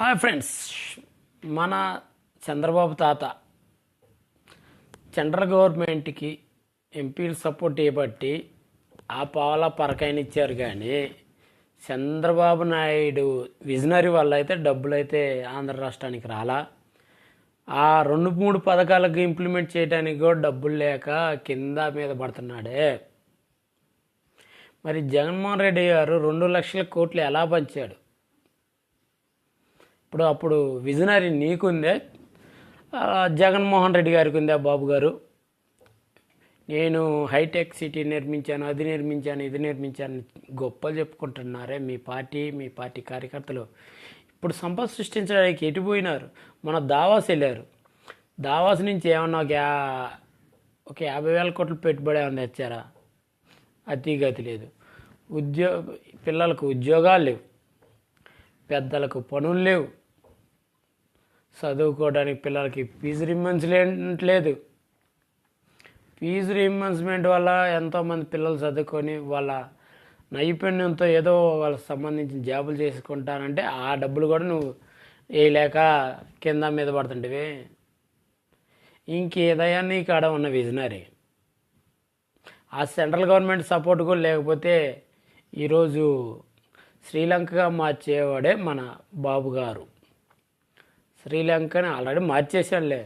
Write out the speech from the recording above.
Hi friends. మన చంద్రబాబు తాత central గవర్నమెంట్కి ఎంపీలు సపోర్ట్ చేయబట్టి ఆ పావల పరకాయనిచ్చారు కానీ చంద్రబాబు నాయుడు విజనరీ వల్ల అయితే డబ్బులు అయితే ఆంధ్ర రాష్ట్రానికి రాలా. ఆ రెండు మూడు పథకాలకు ఇంప్లిమెంట్ చేయడానికి కూడా డబ్బులు లేక కింద మీద పడుతున్నాడే. మరి జగన్మోహన్ రెడ్డి గారు రెండు లక్షల కోట్లు ఎలా పంచాడు? ఇప్పుడు అప్పుడు విజనరీ నీకుందే. జగన్మోహన్ రెడ్డి గారికి ఉందా బాబు గారు. నేను హైటెక్ సిటీ నిర్మించాను అది నిర్మించాను ఇది నిర్మించాను గొప్పలు చెప్పుకుంటున్నారే మీ పార్టీ మీ పార్టీ కార్యకర్తలు. ఇప్పుడు సంపద సృష్టించడానికి ఎటుపోయినారు మన దావాస్ వెళ్ళారు. దావాస్ నుంచి ఏమన్నా ఒక యా- ఒక యాభై వేల కోట్లు పెట్టుబడి ఏమన్నా తెచ్చారా? అతి గతి లేదు. ఉద్యో పిల్లలకు ఉద్యోగాలు లేవు. పెద్దలకు పనులు లేవు. చదువుకోవడానికి పిల్లలకి ఫీజు రిమెంబర్స్మెంట్ లేదు. ఫీజు రీఇంబర్స్మెంట్ వల్ల ఎంతోమంది పిల్లలు చదువుకొని వాళ్ళ నైపుణ్యంతో ఏదో వాళ్ళకి సంబంధించిన జాబులు చేసుకుంటానంటే ఆ డబ్బులు కూడా నువ్వు వేయలేక కింద మీద పడుతుంటివి. ఇంకేదయ్యా నీకు కాడ ఉన్న విజనరీ? ఆ సెంట్రల్ గవర్నమెంట్ సపోర్ట్ కూడా లేకపోతే ఈరోజు శ్రీలంకగా మార్చేవాడే మన బాబు గారు శ్రీలంకని ఆల్రెడీ మార్చేసాడులే